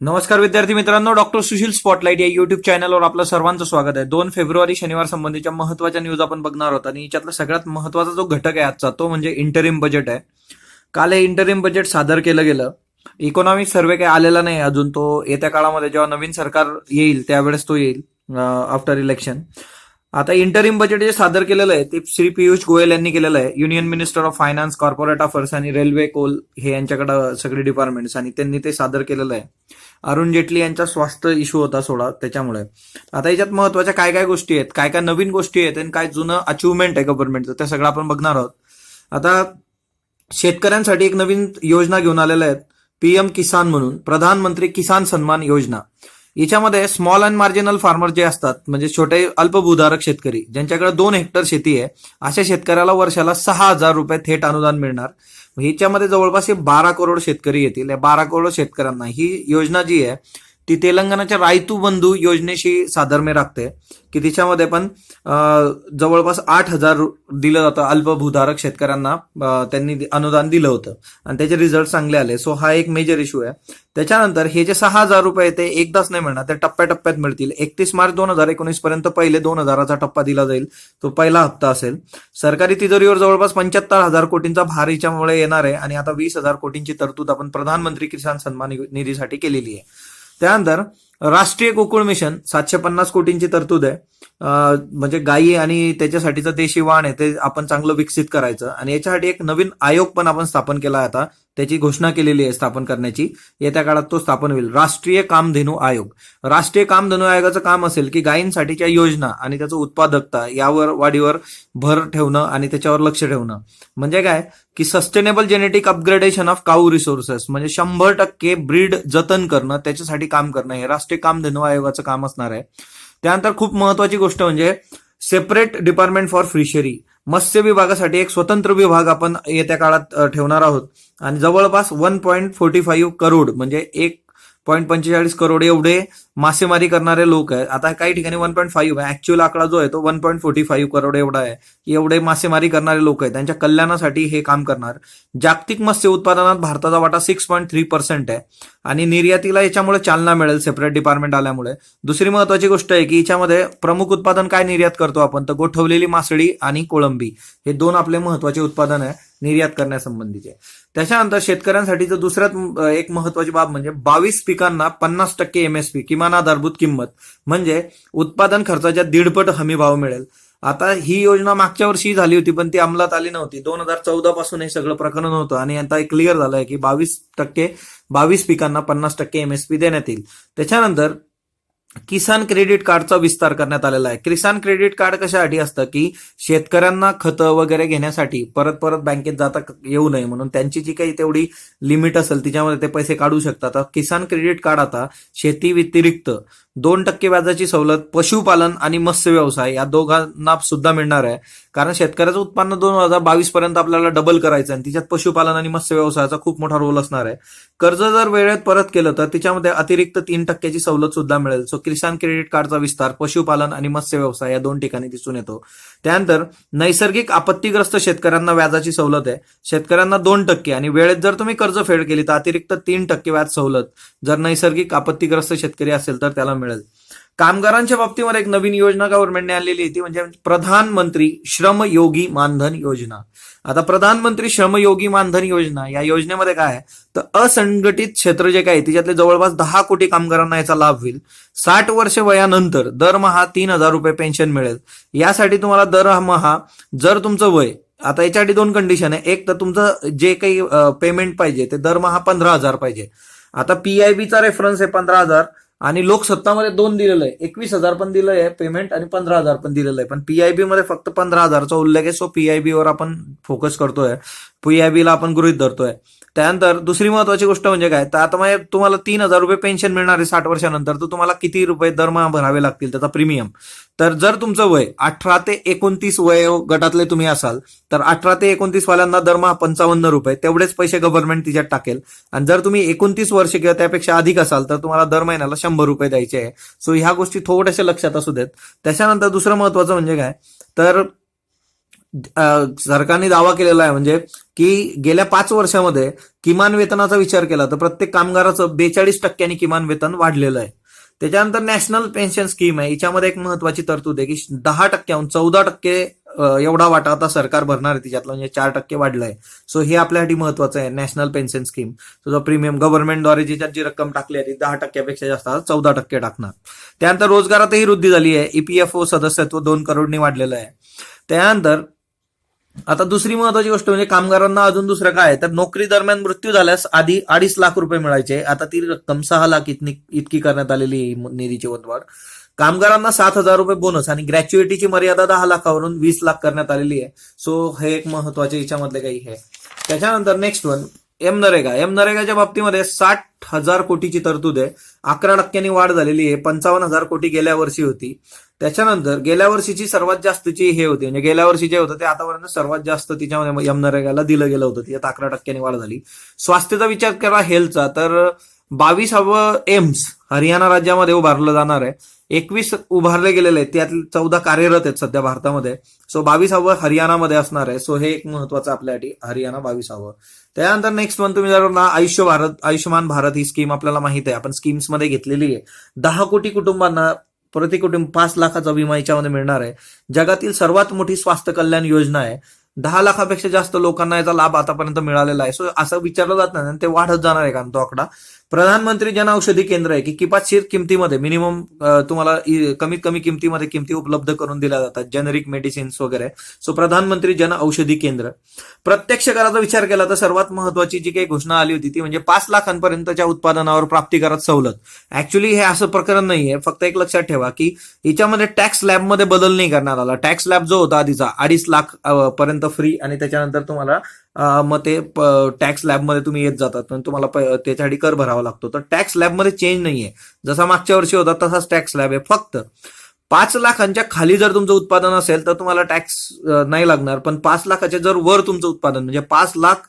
नमस्कार विद्यार्थी मित्रांनो डॉक्टर सुशील स्पॉटलाईट या युट्यूब चॅनलवर आपलं सर्वांचं स्वागत आहे. दोन फेब्रुवारी शनिवार संबंधीच्या महत्त्वाच्या न्यूज आपण बघणार आहोत आणि याच्यातला सगळ्यात महत्त्वाचा जो घटक आहे आजचा तो म्हणजे इंटरिम बजेट आहे. काल हे इंटरिम बजेट सादर केलं गेलं. इकॉनॉमिक सर्वे काही आलेला नाही अजून तो येत्या काळामध्ये जेव्हा नवीन सरकार येईल त्यावेळेस तो येईल आफ्टर इलेक्शन आता इंटरिम बजेट जे सादर केलेलं आहे ते श्री पियुष गोयल यांनी केलेलं आहे. Union minister of finance corporate affairs आणि रेल्वे कोल हे यांच्याकडे सगळे डिपार्टमेंट्स आणि त्यांनी ते सादर केलेलं आहे. अरुण जेटली यांचा स्वास्थ्य इश्यू होता सोडा त्याच्यामुळे. आता याच्यात महत्त्वाच्या काय काय गोष्टी आहेत काय काय नवीन गोष्टी आहेत आणि काय जुनं अचिव्हमेंट आहे गव्हर्नमेंटचं ते सगळं आपण बघणार आहोत. आता शेतकऱ्यांसाठी एक नवीन योजना घेऊन आलेल्या आहेत पीएम किसान म्हणून प्रधानमंत्री किसान सन्मान योजना. याच्यामध्ये स्मॉल अँड मार्जिनल फार्मर जे असतात म्हणजे छोटे अल्पभूधारक शेतकरी ज्यांच्याकडे दोन हेक्टर शेती आहे अशा शेतकऱ्याला वर्षाला सहा हजार रुपये थेट अनुदान मिळणार. ह्याच्यामध्ये जवळपास हे बारा करोड शेतकरी येतील. या बारा करोड शेतकऱ्यांना ही योजना जी आहे ती तेलंगणाच्या रायतू बंधू योजनेशी साधर्म्य राखते की तिच्यामध्ये पण जवळपास आठ हजार दिलं जातं अल्पभूधारक शेतकऱ्यांना त्यांनी अनुदान दिलं होतं. आणि त्याचे रिझल्ट चांगले आले. सो हा एक मेजर इश्यू आहे. त्याच्यानंतर हे जे सहा हजार रुपये ते एकदाच नाही मिळणार. ते टप्प्याटप्प्यात मिळतील. एकतीस मार्च दोन हजार एकोणीस पर्यंत पहिले दोन हजाराचा टप्पा दिला जाईल. तो पहिला हप्ता असेल. सरकारी तिजोरीवर जवळपास पंच्याहत्तर हजार कोटींचा भार हिच्यामुळे येणार आहे. आणि आता वीस हजार कोटींची तरतूद आपण प्रधानमंत्री किसान सन्मान निधीसाठी केलेली आहे. त्यानंतर राष्ट्रीय गोकुळ मिशन सातशे पन्नास कोटींची तरतूद आहे. म्हणजे गायी आणि त्याच्यासाठीचं ते शिवाण आहे ते आपण चांगलं विकसित करायचं. आणि याच्यासाठी एक नवीन आयोग पण आपण स्थापन केला आता त्याची घोषणा केलेली आहे स्थापन करण्याची. येत्या काळात तो स्थापन होईल. राष्ट्रीय कामधेनू आयोग. राष्ट्रीय कामधेनू आयोगाचं काम असेल की गायींसाठीच्या योजना आणि त्याचं उत्पादकता यावर वाढीवर भर ठेवणं आणि त्याच्यावर लक्ष ठेवणं. म्हणजे काय? की sustainable genetic upgradation of cow resources म्हणजे शंभर टक्के ब्रीड जतन करणं त्याच्यासाठी काम करणं हे राष्ट्रीय कामधेनू आयोगाचं काम असणार आहे. त्यानंतर खूप महत्वाची गोष्ट म्हणजे सेपरेट डिपार्टमेंट फॉर फिशरी मत्स्य विभागासाठी एक स्वतंत्र विभाग आपण येत्या काळात ठेवणार आहोत. आणि जवळपास one point forty five crore म्हणजे एक पॉईंट पंचेचाळीस करोड एवढे मासेमारी करणारे लोक आहेत. आता काही ठिकाणी वन पॉईंट फाईव्ह आहे. ऍक्च्युअल आकडा जो आहे तो one point forty five crore एवढा आहे. एवढे मासेमारी करणारे लोक आहेत. त्यांच्या कल्याणासाठी हे काम करणार. जागतिक मत्स्य उत्पादनात भारताचा वाटा सिक्स पॉईंट थ्री पर्सेंट आहे. आणि निर्यातीला याच्यामुळे चालना मिळेल सेपरेट डिपार्टमेंट आल्यामुळे. दुसरी महत्वाची गोष्ट आहे की याच्यामध्ये प्रमुख उत्पादन काय निर्यात करतो आपण? तर गोठवलेली मासळी आणि कोळंबी हे दोन आपले महत्त्वाचे उत्पादन आहे निर्यात करण्यासंबंधीचे. त्याच्यानंतर शेतकऱ्यांसाठीचं दुसऱ्यात एक महत्वाची बाब म्हणजे बावीस पिकांना पन्नास टक्के एमएसपी किमान आधारभूत किंमत. म्हणजे उत्पादन खर्चाच्या दीडपट हमी भाव मिळेल. आता ही योजना मागच्या वर्षी झाली होती पण ती अंमलात आली नव्हती. दोन हजार चौदा पासून हे सगळं प्रकरण होतं आणि आता क्लिअर झालंय की बावीस टक्के बावीस पिकांना पन्नास टक्के एमएसपी देण्यात येईल. त्याच्यानंतर किसान क्रेडिट कार्डचा विस्तार करण्यात आलेला आहे. किसान क्रेडिट कार्ड कशासाठी असतं की शेतकऱ्यांना खतं वगैरे घेण्यासाठी परत परत बँकेत जाता येऊ नये म्हणून त्यांची जी काही तेवढी लिमिट असेल तिच्यामध्ये ते पैसे काढू शकतात. किसान क्रेडिट कार्ड आता शेती व्यतिरिक्त दोन टक्के व्याजाची सवलत पशुपालन आणि मत्स्य व्यवसाय या दोघांना सुद्धा मिळणार आहे. कारण शेतकऱ्याचं उत्पन्न दोन हजार बावीस पर्यंत आपल्याला डबल करायचं आणि तिच्यात पशुपालन आणि मत्स्य व्यवसायाचा खूप मोठा रोल असणार आहे. कर्ज जर वेळेत परत केलं तर तिच्यामध्ये अतिरिक्त तीन टक्क्याची सवलत सुद्धा मिळेल. सो किसान क्रेडिट कार्डचा विस्तार पशुपालन आणि मत्स्य व्यवसाय या दोन ठिकाणी दिसून येतो. त्यानंतर नैसर्गिक आपत्तीग्रस्त शेतकऱ्यांना व्याजाची सवलत आहे. शेतकऱ्यांना दोन टक्के आणि वेळेत जर तुम्ही कर्ज फेड केली तर अतिरिक्त तीन टक्के व्याज सवलत. जर नैसर्गिक आपत्तीग्रस्त शेतकरी असेल तर त्याला मिळेल. कामगारांच्या बाबतीमध्ये एक नवीन योजना गव्हर्नमेंटने आणलेली आहे. ती म्हणजे प्रधानमंत्री श्रमयोगी मानधन योजना. आता प्रधानमंत्री श्रमयोगी मानधन योजना या योजनेमध्ये काय आहे? तर असंघटित क्षेत्र जे काय त्याच्यातले तिच्यातले जवळपास दहा कोटी कामगारांना याचा लाभ होईल. साठ वर्ष वयानंतर दरमहा तीन हजार रुपये पेन्शन मिळेल. यासाठी तुम्हाला दरमहा जर तुमचं वय आता याच्यासाठी दोन कंडिशन आहे. एक तर तुमचं जे काही पेमेंट पाहिजे ते दरमहा पंधरा हजार पाहिजे. आता पीआयबीचा रेफरन्स आहे पंधरा हजार. आणि लोकसत्तामध्ये दोन दिलेलं आहे. एकवीस हजार पण दिलं आहे पेमेंट आणि पंधरा हजार पण दिलेलं आहे. पण पीआयबी मध्ये फक्त पंधरा हजारचा उल्लेख आहे. सो पीआयबी वर आपण फोकस करतोय. पीआयबी ला आपण गृहित धरतोय. त्यानंतर दुसरी महत्वाची गोष्ट म्हणजे काय? तर आता म्हणजे तुम्हाला तीन हजार रुपये पेन्शन मिळणार आहे साठ वर्षानंतर. तर तुम्हाला किती रुपये दरमहा भरावे लागतील त्याचा प्रीमियम तर जर तुमचं वय अठरा ते एकोणतीस वय गटातले तुम्ही असाल तर अठरा ते एकोणतीस वाल्यांना दरमहा पंचावन्न रुपये. तेवढेच पैसे गव्हर्नमेंट तिच्यात टाकेल. आणि जर तुम्ही एकोणतीस वर्ष किंवा त्यापेक्षा अधिक असाल तर तुम्हाला दर महिन्याला शंभर रुपये द्यायचे आहे. सो ह्या गोष्टी थोड्याशा लक्षात असू देत. त्याच्यानंतर दुसरं महत्वाचं म्हणजे काय? तर सरकारने दावा केलेला आहे म्हणजे की गेल्या पाच वर्षामध्ये किमान वेतनाचा विचार केला तर प्रत्येक कामगाराचं बेचाळीस टक्क्यांनी किमान वेतन वाढलेलं आहे. त्याच्यानंतर नॅशनल पेन्शन स्कीम आहे याच्यामध्ये एक महत्वाची तरतूद आहे की दहा टक्क्याहून चौदा टक्के एवढा वाटा आता सरकार भरणार आहे तिच्यातला म्हणजे चार टक्के वाढलाय. सो हे आपल्यासाठी महत्वाचं आहे नॅशनल पेन्शन स्कीम. सो जो प्रीमियम गव्हर्नमेंटद्वारे ज्याच्यात जी रक्कम टाकली आहे ती दहा टक्क्यापेक्षा जास्त चौदा टक्के टाकणार. त्यानंतर रोजगारातही वृद्धी झाली आहे ईपीएफओ सदस्यत्व दोन करोडनी वाढलेलं आहे. त्यानंतर आता दुसरी महत्वाची गोष्ट म्हणजे कामगारांना अजून दुसरं काय तर नोकरी दरम्यान मृत्यू झाल्यास आधी अडीच लाख रुपये मिळायचे. आता ती रक्कम सहा लाख इतकी इतकी करण्यात आलेली आहे निधीची वाढ कामगारांना सात हजार रुपये बोनस आणि ग्रॅच्युएटीची मर्यादा दहा लाखावरून वीस लाख करण्यात आलेली आहे. सो हे एक महत्त्वाचे याच्यामधले काही आहे. त्याच्यानंतर next one M NREGA. M नरेगाच्या बाबतीमध्ये साठ हजार कोटीची तरतूद आहे. अकरा टक्क्यांनी वाढ झालेली आहे. पंचावन्न हजार कोटी गेल्या वर्षी होती. त्याच्यानंतर गेल्या वर्षीची सर्वात जास्तची हे होती. म्हणजे गेल्या वर्षी जे होतं ते आतापर्यंत सर्वात जास्त तिच्यामध्ये यम नरेगाला दिलं गेलं होतं. त्यात अकरा टक्क्यांनी वाढ झाली. स्वास्थ्याचा विचार करा हेल्थचा. तर बावीसावं एम्स हरियाणा राज्यामध्ये उभारलं जाणार आहे. एकवीस उभारले गेलेले आहेत. त्यात चौदा कार्यरत आहेत सध्या भारतामध्ये. सो बावीसावं हरियाणामध्ये असणार आहे. सो हे एक महत्वाचं आपल्यासाठी हरियाणा बावीसावं. त्यानंतर नेक्स्ट वन तुम्ही जर ना आयुष्य भारत आयुष्यमान भारत ही स्कीम आपल्याला माहीत आहे. आपण स्कीम्समध्ये घेतलेली आहे. दहा कोटी कुटुंबांना प्रति कुटुंब पाच लाखाचा विमा याच्यामध्ये मिळणार आहे. जगातील सर्वात मोठी स्वास्थ्य कल्याण योजना आहे. दहा लाखापेक्षा जास्त लोकांना याचा लाभ आतापर्यंत मिळालेला आहे. सो असं विचारलं जात नाही ते वाढत जाणार आहे कारण तो आकडा. प्रधानमंत्री जन औषधी केंद्र आहे की किपातशीर किमतीमध्ये मिनिमम तुम्हाला कमीत कमी किमतीमध्ये किमती उपलब्ध करून दिल्या जातात जेनेरिक मेडिसिन्स वगैरे. सो प्रधानमंत्री जन औषधी केंद्र. प्रत्यक्ष कराचा विचार केला तर सर्वात महत्वाची जी काही घोषणा आली होती ती म्हणजे पाच लाखांपर्यंतच्या उत्पादनावर प्राप्ती करात सवलत. ऍक्च्युली हे असं प्रकरण नाहीये. फक्त एक लक्षात ठेवा की याच्यामध्ये टॅक्स लॅबमध्ये बदल नाही करण्यात आला. टॅक्स लॅब जो होता आधीचा अडीच लाख पर्यंत फ्री आणि त्याच्यानंतर तुम्हाला मग ते टॅक्स लॅबमध्ये तुम्ही येत जातात. पण तुम्हाला त्याच्यासाठी कर भरावा लागतो. तर टॅक्स लॅबमध्ये चेंज नाहीये. जसा मागच्या वर्षी होता तसाच टॅक्स लॅब आहे. फक्त पाच लाखांच्या खाली जर तुमचं उत्पादन असेल तर तुम्हाला टॅक्स नाही लागणार. पण पाच लाखाच्या जर वर तुमचं उत्पादन म्हणजे पाच लाख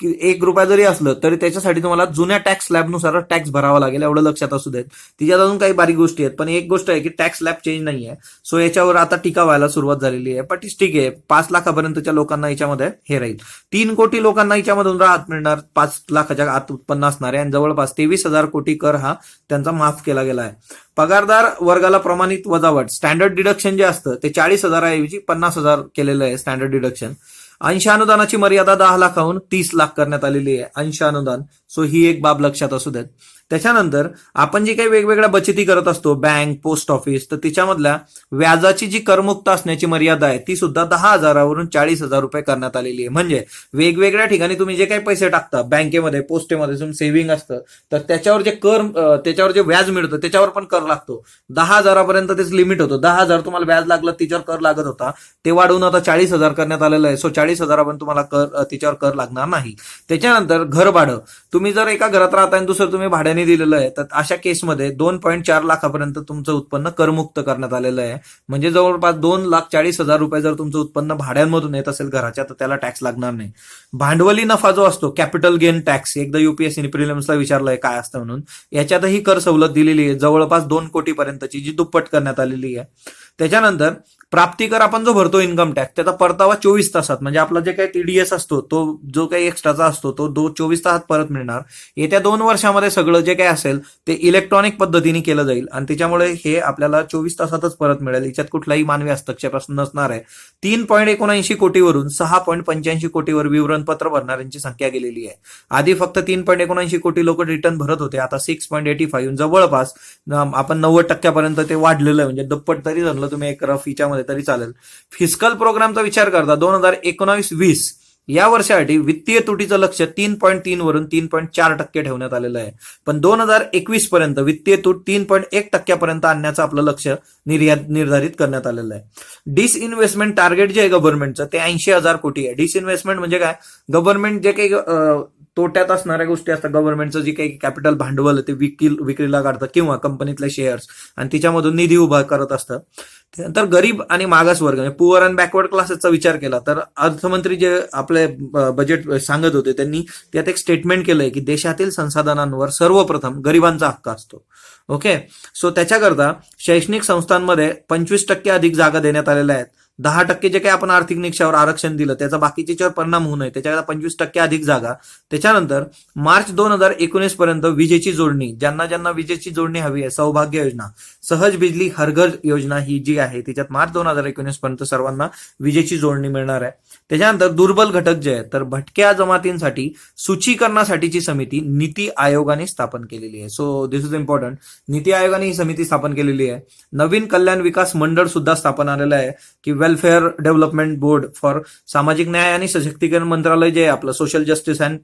एक रुपया जरी असलं तरी त्याच्यासाठी तुम्हाला जुन्या टॅक्स स्लॅबनुसार टॅक्स भरावा लागेल एवढं लक्षात असू देत. तिच्यात अजून काही बारीक गोष्टी आहेत पण एक गोष्ट आहे की टॅक्स स्लॅब चेंज नाही आहे सो याच्यावर आता टीका व्हायला सुरुवात झालेली आहे. पण ठीक आहे. पाच लाखापर्यंतच्या लोकांना याच्यामध्ये हे राहील. तीन कोटी लोकांना याच्यामधून राहत मिळणार पाच लाखाच्या आत उत्पन्न असणार आहे आणि जवळपास तेवीस हजार कोटी कर हा त्यांचा माफ केला गेला आहे. पगारदार वर्गाला प्रमाणित वजावट. स्टँडर्ड डिडक्शन जे असतं ते चाळीस हजाराऐवजी पन्नास हजार केलेलं आहे स्टँडर्ड डिडक्शन अंश अनुदानाची मर्यादा दहा लाखाहून तीस लाख करण्यात आलेली आहे. अंश अनुदान. सो ही एक बाब लक्षात असू देत. त्याच्यानंतर आपण जी काही वेगवेगळ्या बचती करत असतो बँक पोस्ट ऑफिस तर तिच्यामधल्या व्याजाची जी करमुक्त असण्याची मर्यादा आहे ती सुद्धा दहा हजारावरून चाळीस हजार रुपये करण्यात आलेली आहे. म्हणजे वेगवेगळ्या ठिकाणी तुम्ही जे काही पैसे टाकता बँकेमध्ये पोस्टेमध्ये तुमचं सेव्हिंग असतं तर त्याच्यावर जे कर त्याच्यावर जे व्याज मिळतं त्याच्यावर पण कर लागतो. दहा हजारापर्यंत तेच लिमिट होतं. दहा हजार तुम्हाला व्याज लागलं तिच्यावर कर लागत होता. ते वाढवून आता चाळीस हजार करण्यात आलेलं आहे. सो चाळीस हजारापर्यंत तुम्हाला कर तिच्यावर कर लागणार नाही. त्याच्यानंतर घर भाडं. तुम्ही जर एका घरात राहता आणि दुसरं तुम्ही भाड्याने दिलेलं आहे तर अशा केसमध्ये दोन पॉईंट चार लाखापर्यंत तुमचं उत्पन्न करमुक्त करण्यात आलेलं आहे. म्हणजे जवळपास दोन लाख चाळीस हजार रुपये जर तुमचं उत्पन्न भाड्यांमधून येत असेल घराच्या तर त्याला टॅक्स लागणार नाही. भांडवली नफा जो असतो कॅपिटल गेन टॅक्स एकदा युपीएससीने प्रिलिम्सला विचारलंय काय असतं म्हणून याच्यातही कर सवलत दिलेली आहे. जवळपास दोन कोटीपर्यंतची जी दुप्पट करण्यात आलेली आहे. त्याच्यानंतर प्राप्तिकर आपण जो भरतो इन्कम टॅक्स त्याचा परतावा चोवीस तासात. म्हणजे आपला जे काही टीडीएस असतो तो जो काही एक्स्ट्राचा असतो तो दो चोवीस तासात परत मिळणार. येत्या दोन वर्षामध्ये सगळं जे काही असेल ते इलेक्ट्रॉनिक पद्धतीने केलं जाईल. आणि त्याच्यामुळे हे आपल्याला चोवीस तासातच परत मिळेल. याच्यात कुठलाही मानवी हस्तक्षेप नसणार आहे. तीन पॉईंट एकोणऐंशी कोटीवरून सहा पॉईंट पंच्याऐंशी कोटीवर विवरणपत्र भरणाऱ्यांची संख्या गेलेली आहे. आधी फक्त तीन पॉईंट एकोणऐंशी कोटी लोक रिटर्न भरत होते. आता सिक्स पॉईंट एटी फाईव्ह जवळपास आपण नव्वद टक्क्यापर्यंत ते वाढलेलं आहे. म्हणजे दुप्पट तरी धरलं तुम्ही एक रफ हिच्यामध्ये. तरी चालेल. फिस्कल प्रोग्रामचा विचार करता दोन हजार एकोणावीस वीस या वर्षासाठी वित्तीय तुटीचं लक्ष तीन पॉईंट तीन वरून तीन पॉईंट चार टक्के ठेवण्यात आलेलं आहे. पण दोन हजार एकवीस पर्यंत वित्तीय तूट तीन पॉईंट एक टक्क्यापर्यंत आणण्याचं आपलं लक्ष निर्यात निर्धारित करण्यात आलेलं आहे. डिसइन्व्हेस्टमेंट टार्गेट जे आहे गव्हर्नमेंटचं ते ऐंशी हजार कोटी आहे. डिसइन्व्हेस्टमेंट म्हणजे काय? गव्हर्नमेंट जे काही तोट्यात असणाऱ्या गोष्टी असतात. गव्हर्नमेंटचं जे काही कॅपिटल भांडवल ते विक्री विक्रीला काढतं किंवा कंपनीतले शेअर्स आणि तिच्यामधून निधी उभा करत असतं त्यानंतर गरीब आणि मागासवर्ग म्हणजे पुअर अँड बॅकवर्ड क्लासेसचा विचार केला तर अर्थमंत्री जे आपले बजेट सांगत होते त्यांनी त्यात एक स्टेटमेंट केलंय की देशातील संसाधनांवर सर्वप्रथम गरिबांचा हक्क असतो. ओके सो त्याच्याकरता शैक्षणिक संस्थांमध्ये पंचवीस टक्के अधिक जागा देण्यात आलेल्या आहेत. दहा टक्के जे काही आपण आर्थिक निकषावर आरक्षण दिलं त्याचा बाकीच्यावर परिणाम होऊ नये. त्याच्याकरता पंचवीस टक्के अधिक जागा. त्याच्यानंतर मार्च दोन हजार एकोणीस पर्यंत विजेची जोडणी ज्यांना ज्यांना विजेची जोडणी हवी आहे सौभाग्य योजना सहज बिजली हरघर योजना ही जी आहे त्याच्यात मार्च दोन हजार एकोणीस पर्यंत सर्वांना विजेची जोडणी मिळणार आहे. त्याच्यानंतर दुर्बल घटक जे आहेत तर भटक्या जमातींसाठी सूचीकरणासाठीची समिती नीती आयोगाने स्थापन केलेली आहे. सो दिस इज इम्पॉर्टंट नीती आयोगाने ही समिती स्थापन केलेली आहे. नवीन कल्याण विकास मंडळ सुद्धा स्थापन आलेलं आहे की वेलफेअर डेव्हलपमेंट बोर्ड फॉर सामाजिक न्याय आणि सशक्तीकरण मंत्रालय जे आहे आपलं social justice and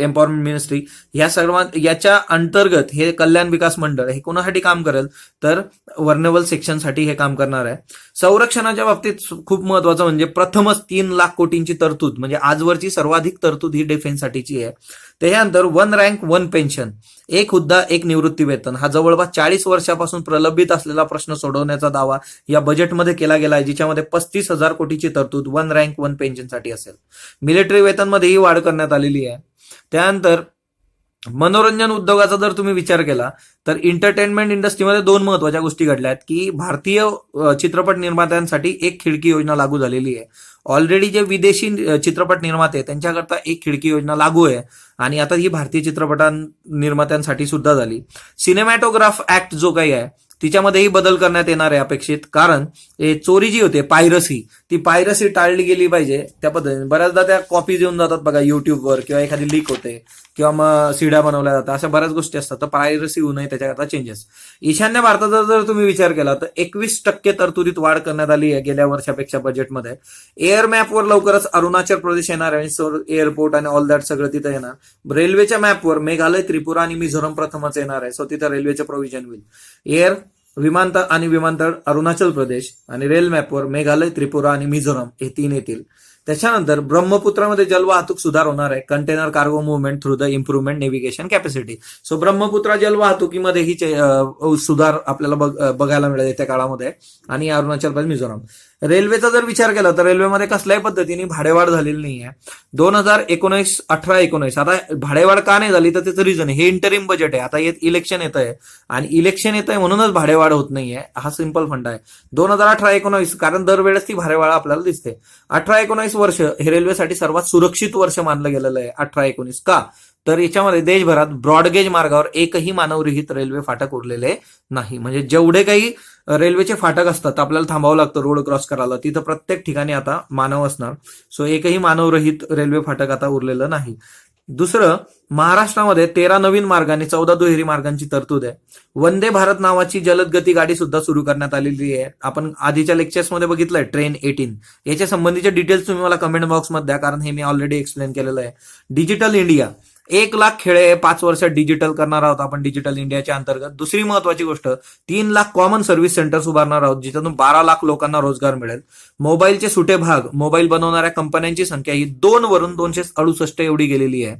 empowerment ministry या सर्व याच्या अंतर्गत हे कल्याण विकास मंडळ हे कोणासाठी काम करेल? तर वर्नेबल सेक्शनसाठी हे काम करणार आहे. संरक्षणाच्या बाबतीत खूप महत्वाचं म्हणजे प्रथमच तीन लाख कोटींची तरतूद म्हणजे आजवरची सर्वाधिक तरतूद ही डिफेन्ससाठीची आहे. त्याच्यानंतर वन रँक वन पेन्शन एक हुद्दा एक निवृत्ती वेतन. हा जवळपास चाळीस वर्षापासून प्रलंबित असलेला प्रश्न सोडवण्याचा दावा या बजेटमध्ये केला गेला आहे जिच्यामध्ये पस्तीस हजार कोटीची तरतूद वन रँक वन पेन्शनसाठी असेल. मिलिटरी वेतनमध्येही वाढ करण्यात आलेली आहे. त्यानंतर मनोरंजन उद्योगाचा जर तुम्ही विचार केला तर एंटरटेनमेंट इंडस्ट्रीमध्ये दोन महत्त्वाच्या गोष्टी घडल्या आहेत की भारतीय चित्रपट निर्मात्यांसाठी एक खिडकी योजना लागू झालेली आहे. ऑलरेडी जे विदेशी चित्रपट निर्माते त्यांच्याकरता एक खिडकी योजना लागू आहे. आणि आता ही भारतीय चित्रपटां निर्मात्यांसाठी सुद्धा झाली. सिनेमॅटोग्राफ ऍक्ट जो काही आहे तिच्यामध्येही बदल करण्यात येणार आहे अपेक्षित. कारण चोरी जी होते पायरसी ती पायरसी टाळली गेली पाहिजे त्या पद्धतीने. बऱ्याचदा त्या कॉपीज येऊन जातात बघा युट्यूबवर किंवा एखादी लीक होते किंवा मग सिड्या बनवल्या जातात अशा बऱ्याच गोष्टी असतात. तर पायरसी होऊ नये त्याच्याकरता चेंजेस ईशान्य भारताचा जर तुम्ही विचार केला तर एकवीस टक्के तरतुदीत वाढ करण्यात आली आहे गेल्या वर्षापेक्षा बजेटमध्ये एअर मॅपवर लवकरच अरुणाचल प्रदेश येणार आहे आणि एअरपोर्ट आणि ऑल दॅट सगळं तिथं येणार. रेल्वेच्या मॅपवर मेघालय त्रिपुरा आणि मिझोरम प्रथमच येणार आहे. सो तिथं रेल्वेचं प्रोव्हिजन होईल. एअर विमानतळ आणि विमानतळ अरुणाचल प्रदेश आणि रेल मॅपवर मेघालय त्रिपुरा आणि मिझोरम हे तीन येतील. त्याच्यानंतर ब्रह्मपुत्रामध्ये जलवाहतूक सुधार होणार आहे. Container cargo movement through the improvement navigation capacity. So Brahmaputra जलवाहतुकीमध्ये ही सुधार आपल्याला बघायला मिळेल येत्या काळामध्ये. आणि अरुणाचल प्रदेश मिझोराम. रेल्वेचा जर विचार केला तर रेल्वेमध्ये कसल्याही पद्धतीने भाडेवाढ झालेली नाही आहे दोन हजार एकोणीस अठरा एकोणीस. आता भाडेवाढ का नाही झाली तर त्याचं रिझन हे इंटरिम बजेट आहे. आता येत इलेक्शन येत आहे. आणि इलेक्शन येत आहे म्हणूनच भाडेवाढ होत नाहीये. हा सिंपल फंड आहे. दोन हजार अठरा एकोणीस. कारण दरवेळेस ती भाडेवाढ आपल्याला दिसते. अठरा एकोणीस वर्ष हे रेल्वेसाठी सर्वात सुरक्षित वर्ष मानलं गेलेलं आहे. अठरा एकोणीस. का? तर याच्यामध्ये देशभरात ब्रॉडगेज मार्गावर एकही मानवरहित रेल्वे फाटक उरलेले नाही. म्हणजे जेवढे काही रेल्वेचे फाटक असतात आपल्याला थांबावं लागतं रोड क्रॉस करायला तिथं प्रत्येक ठिकाणी आता मानव असणार. सो एकही मानवरहित रेल्वे फाटक आता उरलेलं नाही. दुसरं महाराष्ट्रामध्ये तेरा नवीन मार्ग आणि चौदा दुहेरी मार्गांची तरतूद आहे. वंदे भारत नावाची जलदगती गाडी सुद्धा सुरू करण्यात आलेली आहे. आपण आधीच्या लेक्चर्समध्ये बघितलंय ट्रेन एटीन. याच्या संबंधीचे डिटेल्स तुम्ही मला कमेंट बॉक्समध्ये द्या कारण हे मी ऑलरेडी एक्सप्लेन केलेलं आहे. Digital India. एक लाख खेळे पाच वर्षात डिजिटल करणार आहोत आपण डिजिटल इंडियाच्या अंतर्गत. दुसरी महत्वाची गोष्ट तीन लाख कॉमन सर्व्हिस सेंटर्स उभारणार आहोत जिथून बारा लाख लोकांना रोजगार मिळेल. मोबाईलचे सुटे भाग मोबाईल बनवणाऱ्या कंपन्यांची संख्या ही दोन वरून दोनशे अडुसष्ट एवढी गेलेली आहे.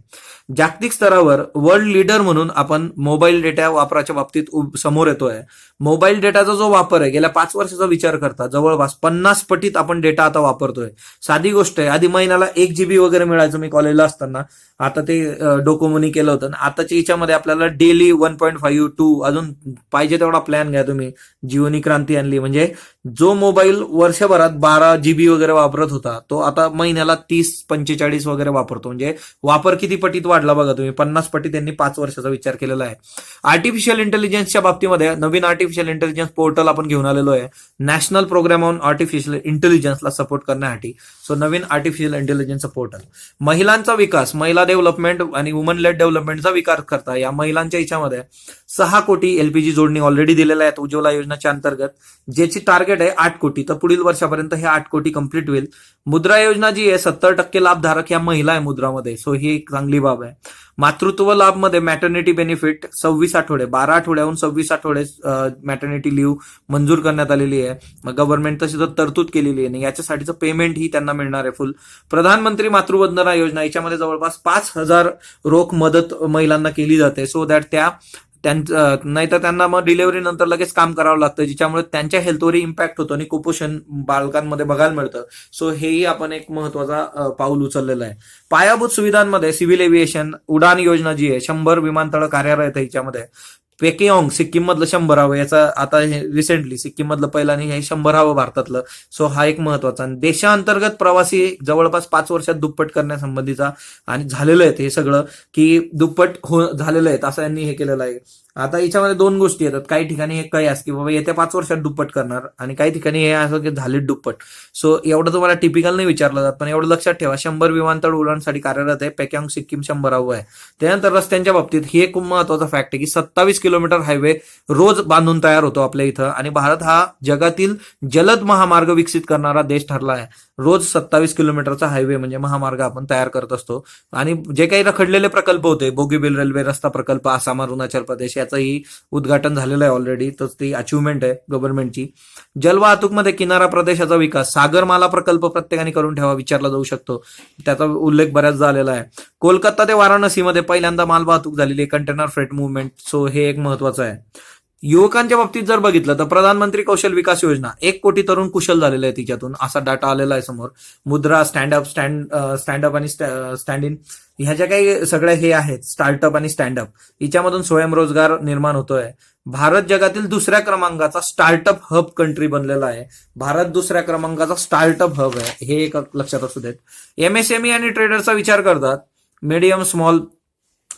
जागतिक स्तरावर वर्ल्ड लीडर म्हणून आपण मोबाईल डेटा वापराच्या बाबतीत समोर येतोय. मोबाईल डेटाचा जो वापर आहे गेल्या पाच वर्षाचा विचार करता जवळपास पन्नास पटीत आपण डेटा आता वापरतोय. साधी गोष्ट आहे आधी महिन्याला एक जीबी वगैरे मिळायचं मी कॉलेजला असताना. आता ते डोकोमोनी केलं होतं. आणि आताच्या याच्यामध्ये आपल्याला daily one point five two अजून पाहिजे तेवढा प्लॅन घ्या तुम्ही. जिओनी क्रांती आणली. म्हणजे जो मोबाईल वर्षभरात बारा जीबी वगैरे वापरत होता तो आता महिन्याला तीस पंचेचाळीस वगैरे वापरतो. म्हणजे वापर किती पटीत वाढला बघा तुम्ही. पन्नास पटी त्यांनी पाच वर्षाचा विचार केलेला आहे. आर्टिफिशियल इंटेलिजन्सच्या बाबतीमध्ये नवीन आर्टिफिशियल इंटेलिजन्स पोर्टल आपण घेऊन आलेलो आहे. नॅशनल प्रोग्राम ऑन आर्टिफिशियल इंटेलिजन्सला सपोर्ट करण्यासाठी. सो नवीन आर्टिफिशियल इंटेलिजन्सचं पोर्टल महिलांचा विकास महिला डेव्हलपमेंट आणि वुमन लेड डेव्हलपमेंटचा विकास करता. या महिलांच्या याच्यामध्ये सहा कोटी एलपीजी जोडणी ऑलरेडी दिलेल्या आहेत उज्ज्वला योजनेच्या अंतर्गत ज्याची टार्गेट आहे आठ कोटी. तर पुढील वर्षापर्यंत हे आठ कोटी कंप्लीट होईल. मुद्रा योजना जी आहे सत्तर टक्के लाभधारक या महिला आहे मुद्रामध्ये. सो ही एक चांगली बाब आहे. मातृत्व लाभमध्ये मॅटर्निटी बेनिफिट सव्वीस आठवडे बारा आठवड्याहून सव्वीस आठवडे मॅटर्निटी लिव्ह मंजूर करण्यात आलेली आहे. मग गव्हर्नमेंट तशी तर तरतूद केलेली आहे आणि याच्यासाठीचं पेमेंट ही त्यांना मिळणार आहे फुल प्रधानमंत्री मातृवंदना योजना याच्यामध्ये जवळपास पाच हजार रोख मदत महिलांना केली जाते. सो दॅट त्या त्यांचं नाहीतर त्यांना मग डिलिव्हरी नंतर लगेच काम करावं लागतं जिच्यामुळे त्यांच्या हेल्थवरही इम्पॅक्ट होतो आणि कुपोषण बालकांमध्ये बघायला मिळतं. सो हेही आपण एक महत्त्वाचा पाऊल उचललेलं आहे. पायाभूत सुविधांमध्ये सिव्हिल एव्हिएशन उडान योजना जी आहे शंभर विमानतळ कार्यरत आहे याच्यामध्ये पेकिऑंग सिक्कीम मधलं शंभरावं याचा आता हे रिसेंटली सिक्कीम मधलं पहिलं आणि हे शंभरावं भारतातलं. सो हा एक महत्त्वाचा. देशांतर्गत प्रवासी जवळपास पाच वर्षात दुप्पट करण्यासंबंधीचा आणि झालेलं आहे हे सगळं की दुप्पट हो झालेलं आहे असं यांनी हे केलेलं आहे. आता याच्यामध्ये दोन गोष्टी येतात. काही ठिकाणी हे काही असं की बाबा येत्या पाच वर्षात दुप्पट करणार आणि काही ठिकाणी हे असं की झाले दुप्पट. सो एवढं तुम्हाला टिपिकल नाही विचारलं जात पण एवढं लक्षात ठेवा शंभर विमानतळ उडाणसाठी कार्यरत आहे पॅकॅंग सिक्कीम शंभरावं आहे. त्यानंतर रस्त्यांच्या बाबतीत ही एक खूप महत्त्वाचा फॅक्ट आहे की सत्तावीस किलोमीटर हायवे रोज बांधून तयार होतो आपल्या इथं आणि भारत हा जगातील जलद महामार्ग विकसित करणारा देश ठरला आहे. रोज सत्तावीस किलोमीटरचा हायवे म्हणजे महामार्ग आपण तयार करत असतो. आणि जे काही रखडलेले प्रकल्प होते बोगीबिल रेल्वे रस्ता प्रकल्प आसाम अरुणाचल प्रदेश या याचंही उद्घाटन झालेलं आहे ऑलरेडी तर ती अचिव्हमेंट आहे गव्हर्नमेंटची जलवाहतूकमध्ये किनारा प्रदेशाचा विकास सागरमाला प्रकल्प प्रत्येकाने करून ठेवा विचारला जाऊ शकतो. त्याचा उल्लेख बऱ्याच झालेला आहे. कोलकाता ते वाराणसीमध्ये पहिल्यांदा माल वाहतूक झालेली आहे कंटेनर फ्रेट मुवमेंट सो हे एक महत्वाचं आहे. युवकांच्या बाबतीत जर बघितलं तर प्रधानमंत्री कौशल विकास योजना एक कोटी तरुण कुशल झालेले आहे तिच्यातून. असा डाटा आलेला आहे समोर. मुद्रा स्टँडअप स्टँड स्टँडअप आणि स्टँड इन ह्या ज्या काही सगळ्या हे आहेत स्टार्टअप आणि स्टँडअप हिच्यामधून स्वयंरोजगार निर्माण होतोय. भारत जगातील दुसऱ्या क्रमांकाचा स्टार्टअप हब कंट्री बनलेला आहे. भारत दुसऱ्या क्रमांकाचा स्टार्टअप हब आहे. हे एक लक्षात असू देत. एमएसएमई आणि ट्रेडरचा विचार करतात. मीडियम स्मॉल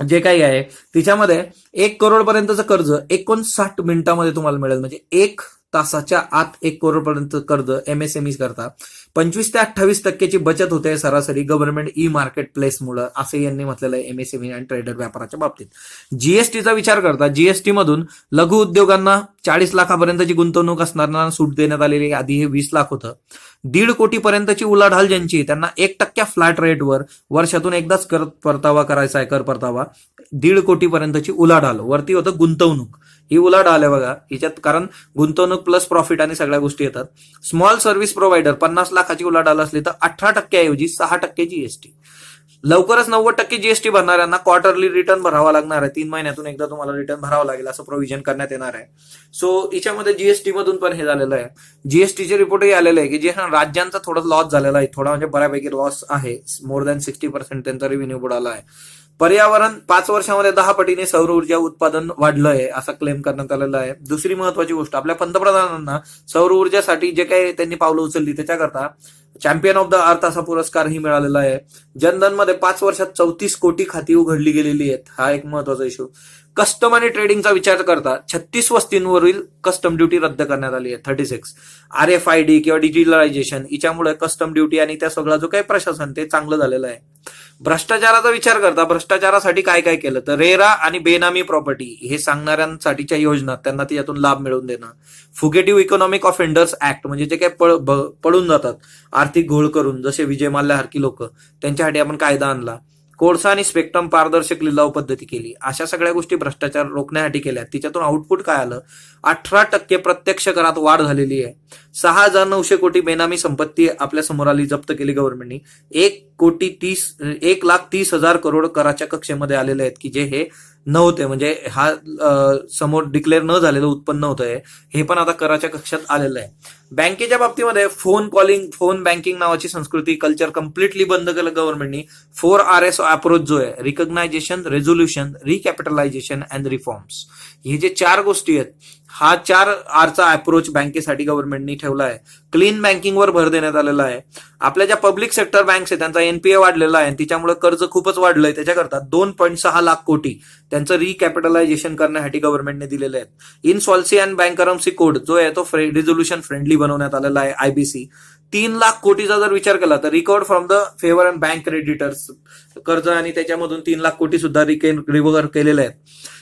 जे काही आहे तिच्यामध्ये एक करोड पर्यंतचं कर्ज एकोणसाठ मिनिटामध्ये तुम्हाला मिळेल. म्हणजे एक तासाच्या आत एक करोडपर्यंत कर्ज एमएसएमई करता. पंचवीस ते अठ्ठावीस टक्क्याची बचत होते सरासरी गव्हर्नमेंट ई मार्केट प्लेसमुळे असं यांनी म्हटलेलं आहे एमएसएमई आणि ट्रेडर व्यापाराच्या बाबतीत. जीएसटीचा विचार करता जीएसटी मधून लघु उद्योगांना चाळीस लाखापर्यंतची गुंतवणूक असणाऱ्यांना सूट देण्यात आलेली आधी हे वीस लाख होतं. दीड कोटीपर्यंतची उलाढाल ज्यांची त्यांना एक टक्क्या फ्लॅट रेटवर वर्षातून एकदाच कर परतावा करायचा आहे कर परतावा. दीड कोटीपर्यंतची उलाढाल. वरती होतं गुंतवणूक. ही उलाट आल्या बघा. हिच्यात कारण गुंतवणूक प्लस प्रॉफिट आणि सगळ्या गोष्टी येतात. स्मॉल सर्व्हिस प्रोव्हायडर पन्नास लाखाची उलाढाल असली तर अठरा टक्क्याऐवजी सहा टक्के जीएसटी लवकरच नव्वद टक्के जीएसटी भरणाऱ्यांना क्वार्टरली रिटर्न भरावा लागणार आहे. तीन महिन्यातून एकदा तुम्हाला रिटर्न भरावं लागेल असं प्रोव्हिजन करण्यात येणार आहे. सो याच्यामध्ये जीएसटी मधून पण हे झालेलं आहे. जीएसटीचे रिपोर्टही आलेले आहे की जे राज्यांचा थोडा लॉस झालेला आहे. थोडा म्हणजे बऱ्यापैकी लॉस आहे. मोर दॅन सिक्स्टी पर्सेंट त्यांचा रेव्हेन्यू बुडाला आहे. पर्यावरण पाच वर्षामध्ये दहा पटीने सौर ऊर्जा उत्पादन वाढलंय असा क्लेम करण्यात आलेला आहे. दुसरी महत्वाची गोष्ट आपल्या पंतप्रधानांना सौर ऊर्जेसाठी जे काही त्यांनी पावलं उचलली त्याच्याकरता चॅम्पियन ऑफ द अर्थ असा पुरस्कारही मिळालेला आहे. जनधनमध्ये पाच वर्षात चौतीस कोटी खाती उघडली गेलेली आहेत. हा एक महत्त्वाचा इश्यू कस्टम आणि ट्रेडिंगचा विचार करता छत्तीस वस्तींवरील कस्टम ड्युटी रद्द करण्यात आली आहे. Thirty six R F I D किंवा डिजिटलायझेशन याच्यामुळे कस्टम ड्युटी आणि त्या सगळा जो काही प्रशासन ते चांगलं झालेलं आहे. भ्रष्टाचाराचा विचार करता भ्रष्टाचारासाठी काय काय केलं? तर रेरा आणि बेनामी प्रॉपर्टी हे सांगणाऱ्यांसाठीच्या योजना त्यांना त्याच्यातून लाभ मिळवून देणं. फुगेटिव्ह इकॉनॉमिक ऑफेंडर्स ऍक्ट म्हणजे जे काही पळ- पळून जातात आर्थिक घोळ करून जसे विजय माल्यासारखी लोक त्यांच्यासाठी आपण कायदा आणला. कोळसा आणि स्पेक्ट्रम पारदर्शक लिलाव पद्धती केली. अशा सगळ्या गोष्टी भ्रष्टाचार रोखण्यासाठी केल्या. तिच्यातून आउटपुट काय आलं? अठरा टक्के प्रत्यक्ष करात वाढ झालेली आहे. सहा हजार नऊशे कोटी बेनामी संपत्ती आपल्यासमोर आली जप्त केली गव्हर्नमेंटनी एक कोटी तीस एक लाख तीस हजार करोड कराच्या कक्षेमध्ये आलेले आहेत की जे हे नव्हते. म्हणजे हा समोर डिक्लेअर न झालेलं उत्पन्न होतंय हे पण आता कराच्या कक्षात आलेलं आहे. बँकेच्या बाबतीमध्ये फोन कॉलिंग फोन बँकिंग नावाची संस्कृती कल्चर कम्प्लिटली बंद केलं गव्हर्नमेंटनी फोर आर एस अप्रोच जो आहे recognisation resolution recapitalisation and reforms हे जे चार गोष्टी आहेत हा चार आरचा अप्रोच बँकेसाठी गव्हर्नमेंटनी ठेवला आहे. क्लीन बँकिंगवर भर देण्यात आलेला आहे. आपल्या ज्या पब्लिक सेक्टर बँक्स आहे त्यांचा एनपीए वाढलेला आहे तिच्यामुळे कर्ज खूपच वाढलंय. त्याच्याकरता दोन पॉईंट सहा लाख कोटी त्यांचं रिकॅपिटलायझेशन करण्यासाठी गव्हर्नमेंटने दिलेले आहेत. Insolvency and bankruptcy code जो आहे तो रिझोल्युशन फ्रेंडली बनवण्यात आलेला आहे आयबीसी तीन लाख कोटीचा जर विचार केला तर recovered from the favour and bank creditors कर्ज आणि त्याच्यामधून तीन लाख कोटी सुद्धा रिकव्हर केलेले आहेत.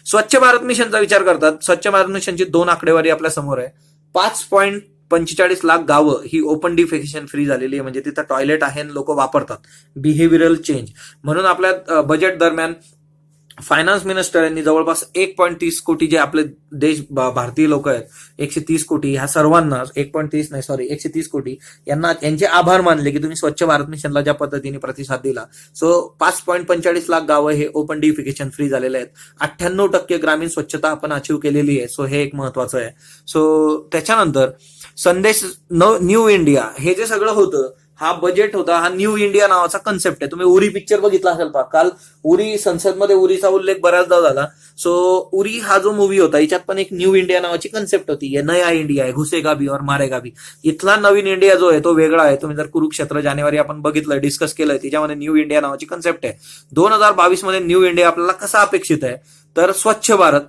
स्वच्छ भारत मिशनचा विचार करतात. स्वच्छ भारत मिशनची दोन आकडेवारी आपल्यासमोर आहे. पाच पॉईंट पंचेचाळीस लाख गावं ही ओपन डिफेकेशन फ्री झालेली आहे. म्हणजे तिथं टॉयलेट आहे लोक वापरतात. बिहेव्हिअरल चेंज म्हणून आपल्या बजेट दरम्यान फायनान्स मिनिस्टर यांनी जवळपास एक पॉईंट तीस कोटी जे आपले देश भारतीय लोक आहेत एकशे तीस कोटी ह्या सर्वांना एक पॉईंट तीस नाही सॉरी एकशे तीस कोटी यांना यांचे आभार मानले की तुम्ही स्वच्छ भारत मिशनला ज्या पद्धतीने प्रतिसाद दिला. सो पाच पॉईंट पंचेचाळीस लाख गावं हे ओपन डिफिकेशन फ्री झालेले आहेत. अठ्ठ्याण्णव टक्के ग्रामीण स्वच्छता आपण अचीव केलेली आहे. सो हे एक महत्वाचं आहे. सो त्याच्यानंतर संदेश न्यू इंडिया हे जे सगळं होतं हा बजेट होता हा न्यू इंडिया नावाचा कन्सेप्ट आहे. तुम्ही उरी पिक्चर बघितला असेल पहा. काल उरी संसदमध्ये उरीचा उल्लेख बऱ्याचदा झाला. सो उरी हा जो मूवी होता याच्यात पण एक न्यू इंडिया नावाची कन्सेप्ट होती. ये नया इंडिया आहे घुसेगा भी और मारेगा भी इथला नवीन इंडिया जो आहे तो वेगळा आहे. तुम्ही जर कुरुक्षेत्र जानेवारी आपण बघितलं डिस्कस केलं त्याच्यामध्ये न्यू इंडिया नावाची कन्सेप्ट आहे. दोन हजार बावीसमध्ये न्यू इंडिया आपल्याला कसा अपेक्षित आहे? तर स्वच्छ भारत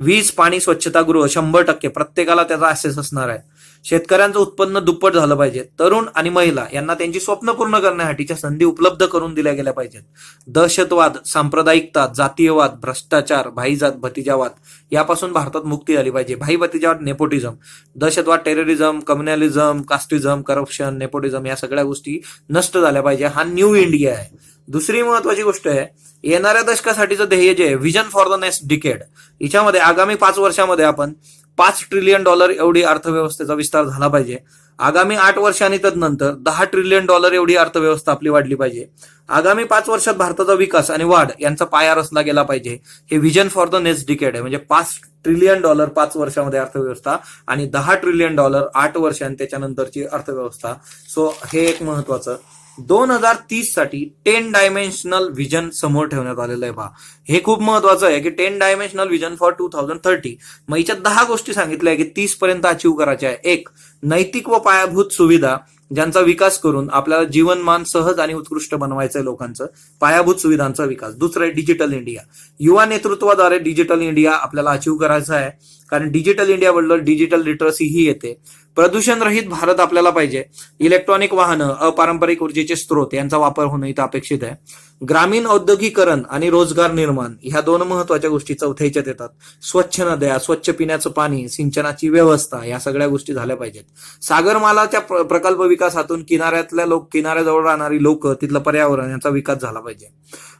वीज पाणी स्वच्छतागृह शंभर टक्के. प्रत्येकाला त्याचा ऍसेस असणार आहे. शेतकऱ्यांचं उत्पन्न दुप्पट झालं पाहिजे. तरुण आणि महिला यांना त्यांची स्वप्न पूर्ण करण्यासाठीच्या संधी उपलब्ध करून दिल्या गेल्या पाहिजेत. दहशतवाद सांप्रदायिकता जातीयवाद भ्रष्टाचार भाईजात भतिजावाद यापासून भारतात मुक्ती झाली पाहिजे. भाई भतिजावाद नेपोटिझम दहशतवाद terrorism communalism casteism corruption nepotism या सगळ्या गोष्टी नष्ट झाल्या पाहिजे. हा न्यू इंडिया आहे. दुसरी महत्वाची गोष्ट आहे येणाऱ्या दशकासाठीचं ध्येय जे आहे vision for the next decade याच्यामध्ये आगामी पाच वर्षामध्ये आपण पाच ट्रिलियन डॉलर एवढी अर्थव्यवस्थेचा विस्तार झाला पाहिजे. आगामी आठ वर्षांनी तदनंतर दहा ट्रिलियन डॉलर एवढी अर्थव्यवस्था आपली वाढली पाहिजे. आगामी पाच वर्षात भारताचा विकास आणि वाढ यांचा पाया रचला गेला पाहिजे. हे vision for the next decade आहे. म्हणजे पाच ट्रिलियन डॉलर पाच वर्षामध्ये अर्थव्यवस्था आणि दहा ट्रिलियन डॉलर आठ वर्ष आणि त्याच्यानंतरची अर्थव्यवस्था. सो हे एक महत्वाचं दोन हजार तीससाठी टेन डायमेन्शनल व्हिजन समोर ठेवण्यात आलेलं आहे पहा हे खूप महत्वाचं आहे की ten dimensional vision for two thousand thirty मग याच्यात दहा गोष्टी सांगितल्या की तीस पर्यंत अचीव करायच्या आहे. एक नैतिक व पायाभूत सुविधा ज्यांचा विकास करून आपल्याला जीवनमान सहज आणि उत्कृष्ट बनवायचं आहे लोकांचं पायाभूत सुविधांचा विकास. दुसरं आहे डिजिटल इंडिया युवा नेतृत्वाद्वारे डिजिटल इंडिया आपल्याला अचीव करायचं आहे. कारण डिजिटल इंडिया बरोबर डिजिटल लिटरसी ही येते. प्रदूषण रहित भारत आपल्याला पाहिजे. इलेक्ट्रॉनिक वाहनं अपारंपरिक ऊर्जेचे स्रोत यांचा वापर होणं इथं अपेक्षित आहे. ग्रामीण औद्योगिकरण आणि रोजगार निर्माण ह्या दोन महत्त्वाच्या गोष्टी चौथ्याच्यात येतात. स्वच्छ नद्या स्वच्छ पिण्याचं पाणी सिंचनाची व्यवस्था या सगळ्या गोष्टी झाल्या पाहिजेत. सागरमालाच्या प्रकल्प विकासातून किनाऱ्यातल्या लोक किनाऱ्याजवळ राहणारी लोक तिथलं पर्यावरण याचा विकास झाला पाहिजे.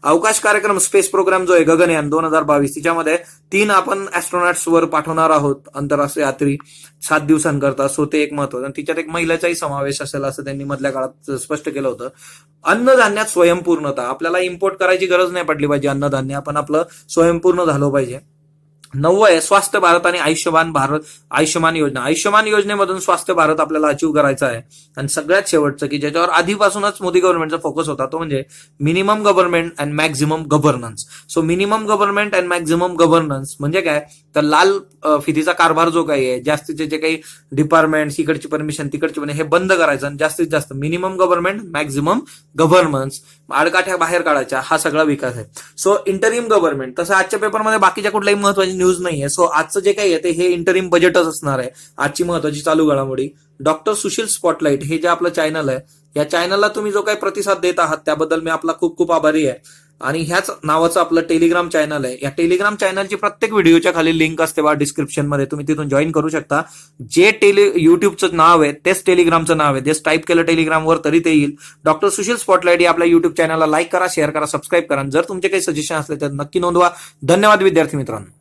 अवकाश कार्यक्रम स्पेस प्रोग्राम जो आहे गगनयान दोन हजार बावीस तिच्यामध्ये तीन आपण ऍस्ट्रॉनॉट्स वर पाठवणार आहोत आंतरराष्ट्रीय यात्री सात दिवसांकरता सो ते एक महत्वाचं आणि तिच्यात एक महिलेचाही समावेश असेल असं त्यांनी मधल्या काळात स्पष्ट केलं होतं. अन्नधान्यात स्वयंपूर्णता आपल्याला इम्पोर्ट करायची गरज नाही पडली पाहिजे अन्नधान्य. आपण आपलं स्वयंपूर्ण झालं पाहिजे. नववं आहे स्वास्थ्य भारत आणि आयुष्यमान भारत आयुष्यमान योजना. आयुष्यमान योजनेमधून स्वास्थ्य भारत आपल्याला अचीव करायचा आहे. आणि सगळ्यात शेवटचं की ज्याच्यावर आधीपासूनच मोदी गव्हर्नमेंटचा फोकस होता तो म्हणजे minimum government and maximum governance so minimum government and maximum governance म्हणजे काय? तर लाल फितीचा कारभार जो काही आहे जास्तीचे जे काही डिपार्टमेंट इकडची परमिशन तिकडची पण हे बंद करायचं आणि जास्तीत जास्त मिनिमम गव्हर्नमेंट मॅक्झिमम गव्हर्नमेंट आडकाठ्या बाहेर काढायच्या हा सगळा विकास आहे. सो इंटरिम गव्हर्नमेंट तसं आजच्या पेपरमध्ये बाकीच्या कुठल्याही महत्वाची न्यूज नाही आहे सो आजचं जे काही आहे ते हे इंटरिम बजेटच असणार आहे. आजची महत्वाची चालू घडामोडी. डॉक्टर सुशील स्पॉटलाईट हे जे आपलं चॅनल आहे या चॅनलला तुम्ही जो काही प्रतिसाद देत आहात त्याबद्दल मी आपला खूप खूप आभारी आहे. आणि ह्याच नावाचं आपलं टेलिग्राम चॅनल आहे. या टेलिग्राम चॅनलची प्रत्येक व्हिडिओच्या खाली लिंक असते बा डिस्क्रिप्शनमध्ये. तुम्ही तिथून जॉईन करू शकता. जे टेली युट्यूबचं नाव आहे तेच टेलिग्रामचं नाव आहे. तेच टाईप केलं टेलिग्रामवर तरी ते येईल. डॉक्टर सुशील स्पॉटलाईट या आपल्या युट्यूब चॅनलला लाईक करा शेअर करा सबस्क्राईब करा. जर तुमचे काही सजेशन असले तर नक्की नोंदवा. धन्यवाद विद्यार्थी मित्रांनो.